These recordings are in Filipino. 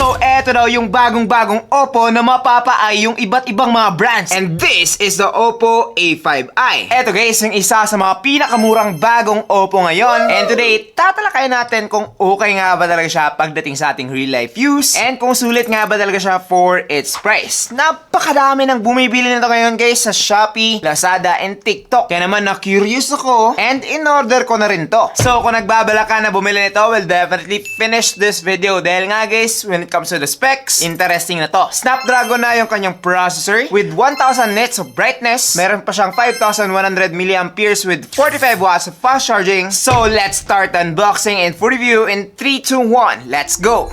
So, eto daw yung bagong-bagong Oppo na mapapa-eye yung iba't ibang mga brands. And this is the Oppo A5i. Eto guys, yung isa sa mga pinakamurang bagong Oppo ngayon. And today, tatalakayin natin kung okay nga ba talaga siya pagdating sa ating real life use. And kung sulit nga ba talaga siya for its price. Napakadami ng bumibili nito ngayon guys sa Shopee, Lazada, and TikTok. Kaya naman na-curious ako and in-order ko na rin to. So, kung nagbabala ka na bumili nito, will definitely finish this video. Dahil nga guys, when it comes to the specs, interesting na to. Snapdragon na yung kanyang processor with 1000 nits of brightness. Meron pa siyang 5100 mAh with 45 watts of fast charging. So, let's start unboxing and full review in 3, 2, 1. Let's go!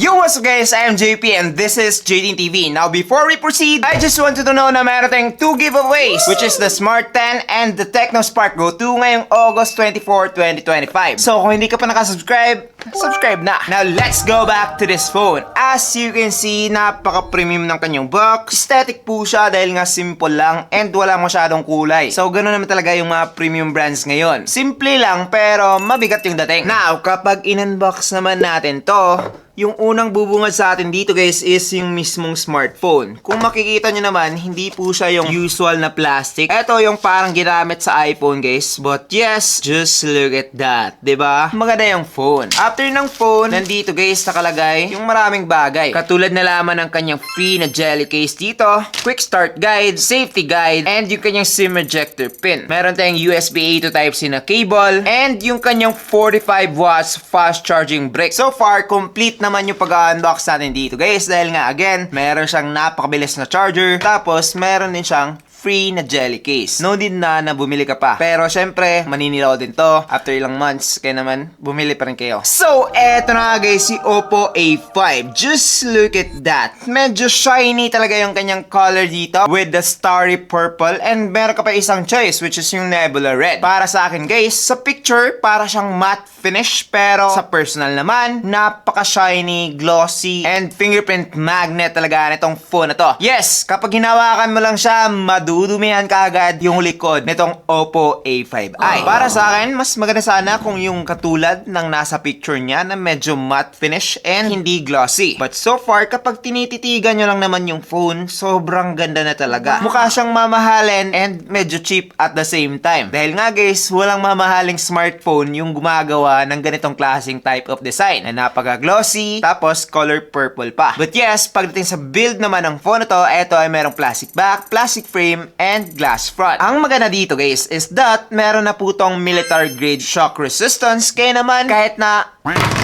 Yo, what's up guys? I am JP and this is JD TV. Now, before we proceed, I just wanted to know na meron tayong two giveaways, which is the Smart 10 and the Tecno Spark Go 2 ngayong August 24, 2025. So, kung hindi ka pa nakasubscribe, subscribe na. Now, let's go back to this phone. As you can see, napaka-premium ng kanyang box. Aesthetic po siya dahil nga simple lang and wala masyadong kulay. So, ganun naman talaga yung mga premium brands ngayon. Simple lang pero mabigat yung dating. Now, kapag in-unbox naman natin to, yung unang bubungad sa atin dito guys is yung mismong smartphone. Kung makikita nyo naman, hindi po siya yung usual na plastic. Ito yung parang ginamit sa iPhone guys. But yes, just look at that. ba? Maganda yung phone. After ng phone, nandito guys nakalagay yung maraming bagay. Katulad na lamang ng kanyang free na jelly case dito, quick start guide, safety guide, and yung kanyang SIM ejector pin. Meron tayong USB A to Type-C na cable, and yung kanyang 45 watts fast charging brick. So far, complete naman yung pag-unbox natin dito. Guys dahil nga again, meron siyang napakabilis na charger. Tapos meron din siyang free na jelly case. No din na na bumili ka pa. Pero syempre, maninilaw din to after ilang months. Kaya naman, bumili pa rin kayo. So, eto na nga guys, si Oppo A5. Just look at that. Medyo shiny talaga yung kanyang color dito with the starry purple and meron ka pa isang choice which is yung Nebula Red. Para sa akin guys, sa picture, para siyang matte finish pero sa personal naman, napaka-shiny, glossy, and fingerprint magnet talaga nitong phone na to. Yes, kapag hinawakan mo lang siya, madudumihan ka agad yung likod nitong Oppo A5i. Para sa akin, mas maganda sana kung yung katulad ng nasa picture niya na medyo matte finish and hindi glossy. But so far, kapag tinititigan nyo lang naman yung phone, sobrang ganda na talaga. Mukha siyang mamahalin and medyo cheap at the same time. Dahil nga guys, walang mamahaling smartphone yung gumagawa ng ganitong klaseng type of design na napaka-glossy, tapos color purple pa. But yes, pagdating sa build naman ng phone na to, ito ay merong plastic back, plastic frame, and glass front. Ang maganda dito guys is that meron na po tong military grade shock resistance, kaya naman kahit na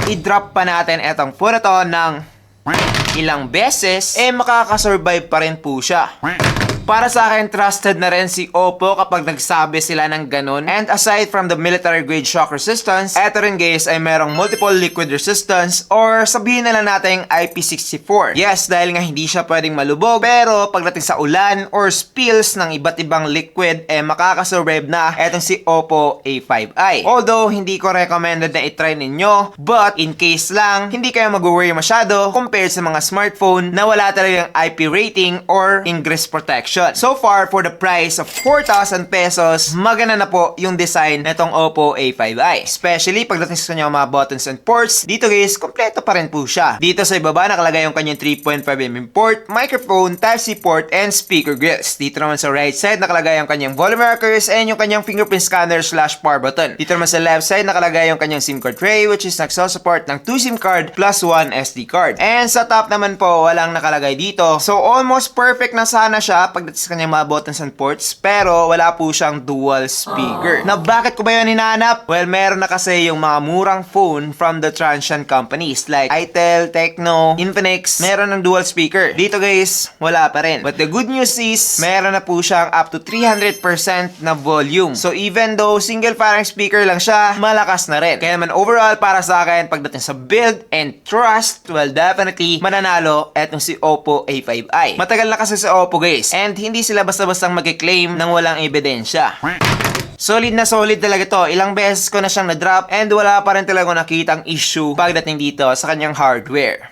i-drop pa natin etong na to ng ilang beses, eh makakasurvive pa rin po siya. Para sa akin, trusted na rin si Oppo kapag nagsabi sila ng ganun. And aside from the military grade shock resistance, eto rin guys ay merong multiple liquid resistance or sabihin na lang natin IP64. Yes, dahil nga hindi siya pwedeng malubog, pero pagdating sa ulan or spills ng iba't ibang liquid, eh makakasurvive na etong si Oppo A5i. Although, hindi ko recommended na itry ninyo, but in case lang, hindi kayo mag-worry masyado compared sa mga smartphone na wala talagang IP rating or ingress protection. So far, for the price of 4,000 pesos, maganda na po yung design nitong Oppo A5i. Especially pagdating sa kanyang mga buttons and ports, dito guys, kompleto pa rin po siya. Dito sa ibaba, nakalagay yung kanyang 3.5mm port, microphone, Type-C port, and speaker grills. Dito naman sa right side, nakalagay yung kanyang volume markers and yung kanyang fingerprint scanner slash power button. Dito naman sa left side, nakalagay yung kanyang SIM card tray which is nagso-support ng 2 SIM card plus 1 SD card. And sa top naman po, walang nakalagay dito. So almost perfect na sana siya pagdating sa kanyang mga buttons and ports pero wala po siyang dual speaker. Na bakit ko ba yun hinahanap? Well, meron na kasi yung mga murang phone from the transient companies like Itel, Tecno, Infinix, meron ng dual speaker. Dito guys, wala pa rin. But the good news is, meron na po siyang up to 300% na volume. So even though single pharynx speaker lang siya, malakas na rin. Kaya naman overall para sa akin, pagdating sa build and trust, well definitely mananalo etong si Oppo A5i. Matagal na kasi sa Oppo guys. And hindi sila basta-bastang mag-claim ng walang ebidensya. Solid na solid talaga to. Ilang beses ko na siyang na-drop and wala pa rin talaga nakitang issue pagdating dito sa kanyang hardware.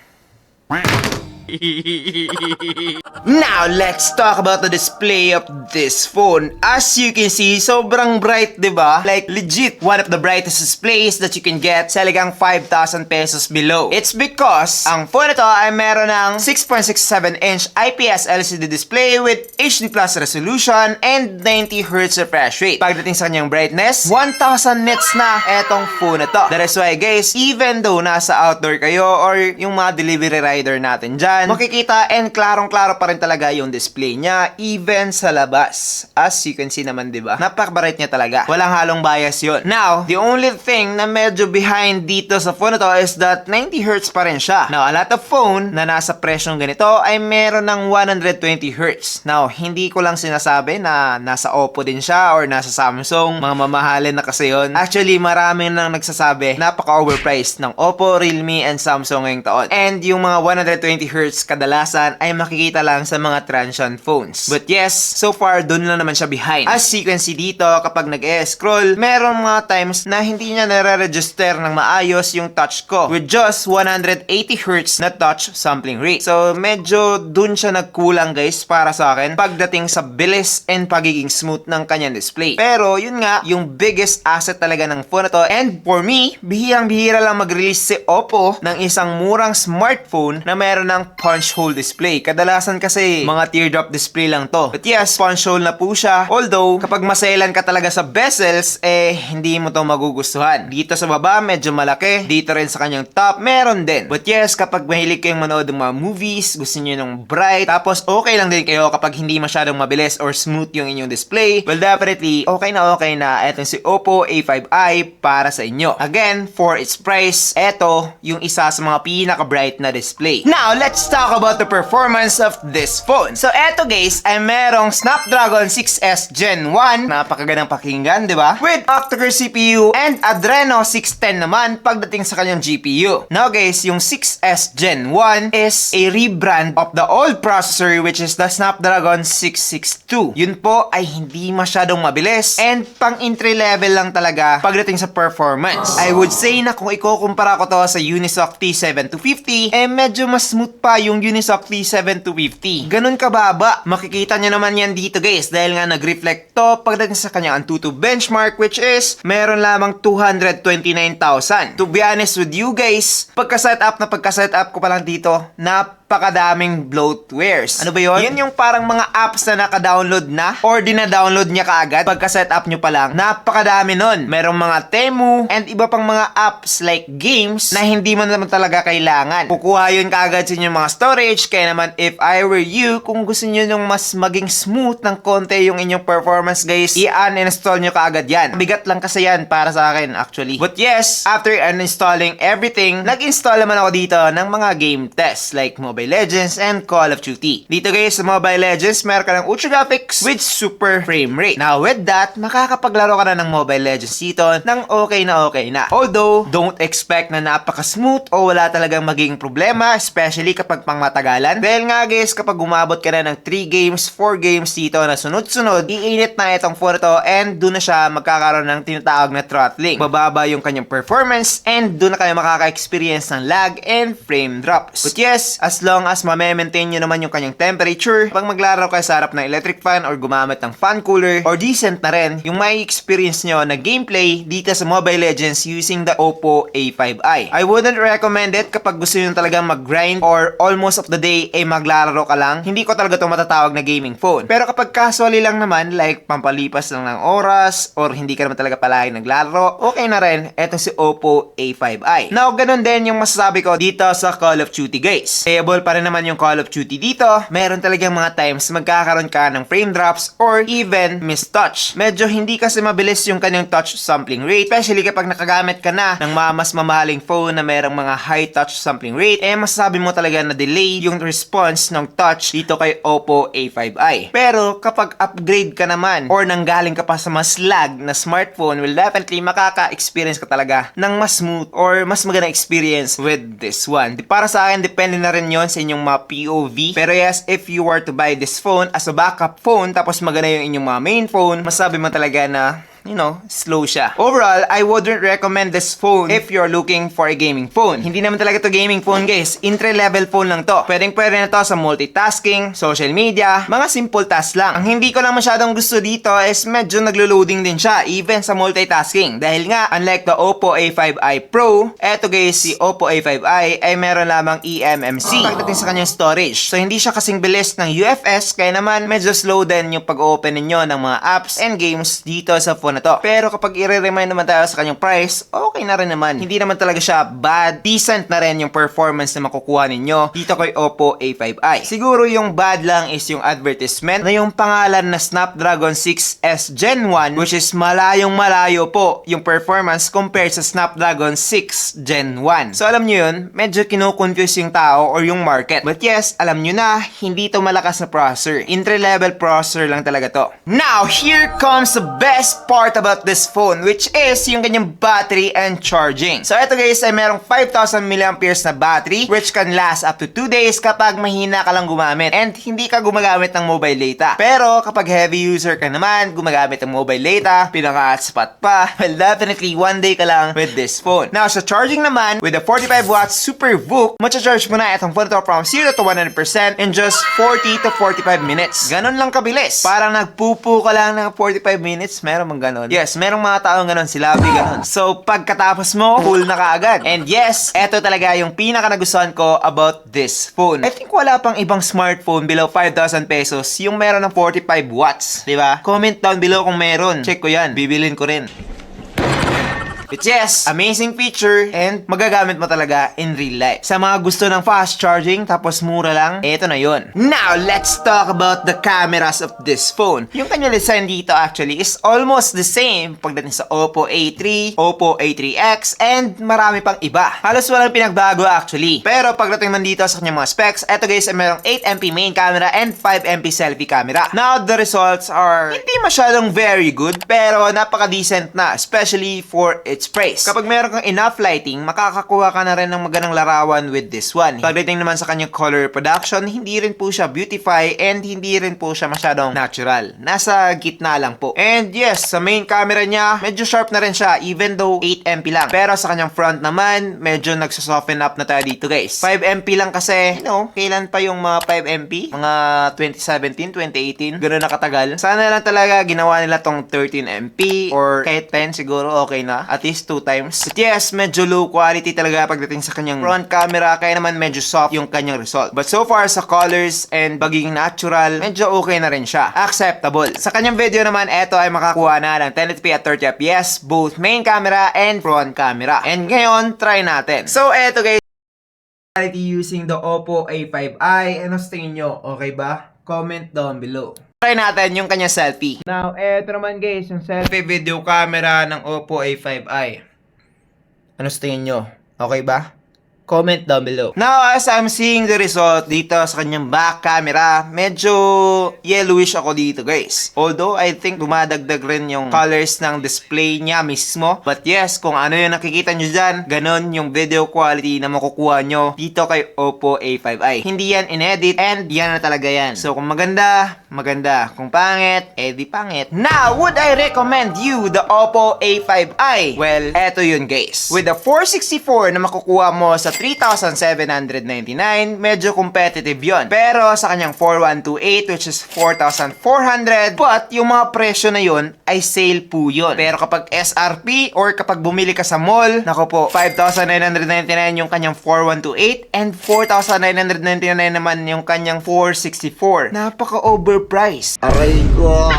Now, let's talk about the display of this phone. As you can see, sobrang bright, di ba? Like, legit, one of the brightest displays that you can get sa halagang 5,000 pesos below. It's because, ang phone ito ay meron ng 6.67-inch IPS LCD display with HD Plus resolution and 90Hz refresh rate. Pagdating sa kanyang brightness, 1,000 nits na etong phone na to. That is why, guys, even though nasa outdoor kayo or yung mga delivery rider natin dyan, makikita and klarong-klaro pa rin talaga yung display niya even sa labas. As you can see naman, di ba? Napaka-bright niya talaga. Walang halong bias yon. Now, the only thing na medyo behind dito sa phone na to is that 90Hz pa rin siya. Now, a lot of phone na nasa presyong ganito ay meron ng 120Hz. Now, hindi ko lang sinasabi na nasa Oppo din siya or nasa Samsung. Mga mamahalin na kasi yon. Actually, marami nang nagsasabi napaka-overpriced ng Oppo, Realme, and Samsung ngayong taon. And yung mga 120Hz kadalasan ay makikita lang sa mga transient phones. But yes, so far dun lang naman siya behind. As you can see dito, kapag nag-scroll, meron mga times na hindi niya nare-register ng maayos yung touch ko with just 180Hz na touch sampling rate. So medyo dun siya nagkulang guys para sa akin pagdating sa bilis and pagiging smooth ng kanyang display. Pero yun nga, yung biggest asset talaga ng phone na to. And for me, bihirang-bihira lang mag-release si Oppo ng isang murang smartphone na meron ng punch hole display. Kadalasan kasi mga teardrop display lang to. But yes, punch hole na po siya. Although, kapag maselan ka talaga sa bezels, eh, hindi mo to magugustuhan. Dito sa baba, medyo malaki. Dito rin sa kanyang top, meron din. But yes, kapag mahilig kayong manood ng mga movies, gusto niyo ng bright, tapos okay lang din kayo kapag hindi masyadong mabilis or smooth yung inyong display, well, definitely, okay na okay na etong si Oppo A5i para sa inyo. Again, for its price, eto yung isa sa mga pinaka-bright na display. Now, let's talk about the performance of this phone. So, eto guys, ay merong Snapdragon 6S Gen 1. Napakagandang pakinggan, di ba? With octa-core CPU and Adreno 610 naman pagdating sa kanyang GPU. Now guys, yung 6S Gen 1 is a rebrand of the old processor which is the Snapdragon 662. Yun po ay hindi masyadong mabilis and pang entry level lang talaga pagdating sa performance. I would say na kung ikukumpara ko to sa Unisoc T7250, eh medyo mas smooth pa yung Unisoc T7250. Ganun kababa. Makikita nyo naman yan dito guys dahil nga nag-reflect to pagdating sa kanyang Antutu benchmark which is meron lamang 229,000. To be honest with you guys, pagka-setup na pagka-setup ko pa lang dito, napakadaming bloatwares. Ano ba yun? Yan yung parang mga apps na naka-download na or dina-download niya kaagad pagka-setup nyo pa lang. Napakadami nun. Merong mga Temu and iba pang mga apps like games na hindi mo naman talaga kailangan. Kukuha yun kaagad sa inyong mga storage kaya naman if I were you, kung gusto nyo yung mas maging smooth ng konti yung inyong performance guys, i-uninstall nyo kaagad yan. Bigat lang kasi yan para sa akin actually. But yes, after uninstalling everything, nag-install naman ako dito ng mga game tests like Mobile Legends and Call of Duty. Dito guys, sa Mobile Legends, meron ka ng Ultra Graphics with super frame rate. Now with that, makakapaglaro ka na ng Mobile Legends dito ng okay na okay na. Although, don't expect na napaka-smooth o wala talagang magiging problema, especially kapag pang matagalan. Dahil nga guys, kapag umabot ka na ng 3 games, 4 games dito na sunod-sunod, iinit na itong phone to and doon na siya magkakaroon ng tinatawag na throttling. Bababa yung kanyang performance and doon na kayo makaka-experience ng lag and frame drops. But yes, as long as mame-maintain nyo naman yung kanyang temperature, pag maglaro kayo sa harap ng electric fan or gumamit ng fan cooler or decent na rin, yung may experience nyo na gameplay dito sa Mobile Legends using the Oppo A5i. I wouldn't recommend it kapag gusto nyo talagang mag-grind or almost of the day ay maglaro ka lang. Hindi ko talaga ito matatawag na gaming phone. Pero kapag casually lang naman, like pampalipas lang ng oras or hindi ka naman talaga palagi naglaro, okay na rin etong si Oppo A5i. Now, ganun din yung masasabi ko dito sa Call of Duty guys. Playable pa rin naman yung Call of Duty dito. Meron talagang mga times magkakaroon ka ng frame drops or even mistouch. Medyo hindi kasi mabilis yung kanyang touch sampling rate, especially kapag nakagamit ka na ng mga mas mamahaling phone na merong mga high touch sampling rate, eh masasabi mo talaga na delay yung response ng touch dito kay Oppo A5i. Pero kapag upgrade ka naman or nanggaling ka pa sa mas lag na smartphone, will definitely makaka-experience ka talaga ng mas smooth or mas magandang experience with this one. Para sa akin, depende na rin yon sa inyong mga POV. Pero yes, if you were to buy this phone as a backup phone, tapos maganda yung inyong mga main phone, masabi mo talaga na you know, slow siya. Overall, I wouldn't recommend this phone if you're looking for a gaming phone. Hindi naman talaga to gaming phone guys. Entry-level phone lang to. Pwedeng pwede na to sa multitasking, social media, mga simple tasks lang. Ang hindi ko lang masyadong gusto dito is medyo naglo-loading din siya, even sa multitasking. Dahil nga, unlike the Oppo A5i Pro, eto guys, si Oppo A5i ay meron lamang eMMC pagdating sa kanyang storage. So hindi siya kasing bilis ng UFS, kaya naman medyo slow din yung pag-open ninyo ng mga apps and games dito sa phone na to. Pero kapag i-remind naman tayo sa kanyang price, okay na rin naman. Hindi naman talaga siya bad. Decent na rin yung performance na makukuha ninyo dito kay Oppo A5i. Siguro yung bad lang is yung advertisement na yung pangalan na Snapdragon 6S Gen 1 which is malayong malayo po yung performance compared sa Snapdragon 6 Gen 1. So alam nyo yun, medyo kinukonfuse yung tao or yung market. But yes, alam nyo na, hindi to malakas na processor. Entry-level processor lang talaga to. Now, here comes the best part about this phone which is yung kanyang battery and charging. So ito guys ay merong 5,000 mAh na battery which can last up to 2 days kapag mahina ka lang gumamit and hindi ka gumagamit ng mobile data. Pero kapag heavy user ka naman, gumagamit ng mobile data, pinaka-hotspot pa, well definitely one day ka lang with this phone. Now sa charging naman, with the 45 watts Super VOOC, charge mo na itong phone to from 0 to 100% in just 40 to 45 minutes. Ganon lang kabilis. Parang nagpupo ka lang ng 45 minutes, meron mang ganon. Yes, merong mga taong ganon, si Labi ganon. So pagkatapos mo, full na kaagad. And yes, eto talaga yung pinaka nagustuhan ko about this phone. I think wala pang ibang smartphone below 5,000 pesos yung meron ng 45 watts. Di ba? Comment down below kung meron. Check ko yan. Bibilin ko rin. But yes, amazing feature and magagamit mo talaga in real life. Sa mga gusto ng fast charging tapos mura lang, eto na yon. Now, let's talk about the cameras of this phone. Yung kanya design dito actually is almost the same pagdating sa Oppo A3, Oppo A3X, and marami pang iba. Halos walang pinagbago actually. Pero pagdating man dito sa kanyang mga specs, eto guys ay merong 8MP main camera and 5MP selfie camera. Now, the results are hindi masyadong very good, pero napaka-decent na, especially for its price. Kapag meron kang enough lighting, makakakuha ka na rin ng magandang larawan with this one. Pagdating naman sa kanyang color production, hindi rin po siya beautify and hindi rin po siya masyadong natural. Nasa gitna lang po. And yes, sa main camera niya, medyo sharp na rin siya even though 8MP lang. Pero sa kanyang front naman, medyo nagsosoften up na tayo dito guys. 5MP lang kasi, you know, kailan pa yung mga 5MP? Mga 2017, 2018, gano'n na katagal. Sana lang talaga ginawa nila tong 13MP or kahit 10 siguro okay na. At least 2 times. But yes, medyo low quality talaga pagdating sa kanyang front camera kaya naman medyo soft yung kanyang result. But so far sa colors and pagiging natural, medyo okay na rin siya. Acceptable. Sa kanyang video naman, eto ay makakuha na ng 1080p at 30fps, both main camera and front camera. And ngayon, try natin. So eto guys, using the Oppo A5i. Ano sa tingin nyo? Okay ba? Comment down below. Try natin yung kanya selfie. Now, eto naman guys, yung selfie video camera ng Oppo A5i. Ano sa tingin nyo? Okay ba? Comment down below. Now, as I'm seeing the result dito sa kanyang back camera, medyo yellowish ako dito guys. Although, I think dumadagdag rin yung colors ng display niya mismo. But yes, kung ano yung nakikita nyo dyan, ganon yung video quality na makukuha nyo dito kay Oppo A5i. Hindi yan inedit and yan na talaga yan. So, kung maganda, maganda. Kung pangit, eh pangit. Now, would I recommend you the Oppo A5i? Well, eto yun guys. With the 464 na makukuha mo sa 3,799, medyo competitive yon. Pero sa kanyang 4128 which is 4,400, but yung mga presyo na yon ay sale po yun. Pero kapag SRP or kapag bumili ka sa mall, nako po, 5,999 yung kanyang 4128 and 4,999 naman yung kanyang 464. Napaka-overpriced. Aray ko.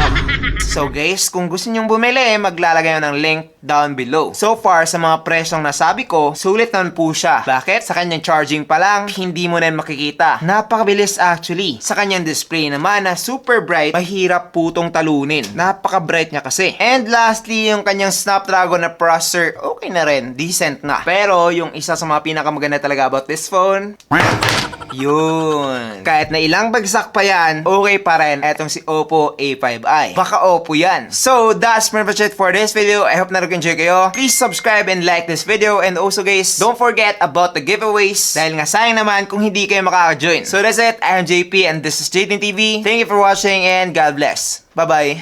So guys, kung gusto nyong bumili, maglalagay ng link down below. So far, sa mga presyong nasabi ko, sulit naman po siya. Bakit? Sa kanyang charging pa lang, hindi mo na makikita. Napakabilis actually. Sa kanyang display naman na super bright, mahirap putong talunin. Napaka-bright niya kasi. And lastly, yung kanyang Snapdragon na processor, okay na rin. Decent na. Pero, yung isa sa mga pinakamaganda talaga about this phone, yun. Kahit na ilang bagsak pa yan, okay pa rin etong si Oppo A5i. Baka Oppo yan. So, that's pretty much it for this video. I hope na nag-enjoy kayo. Please subscribe and like this video. And also guys, don't forget about the giveaways. Dahil nga sayang naman kung hindi kayo makaka-join. So that's it. I am JP and this is JTN TV. Thank you for watching and God bless. Bye-bye.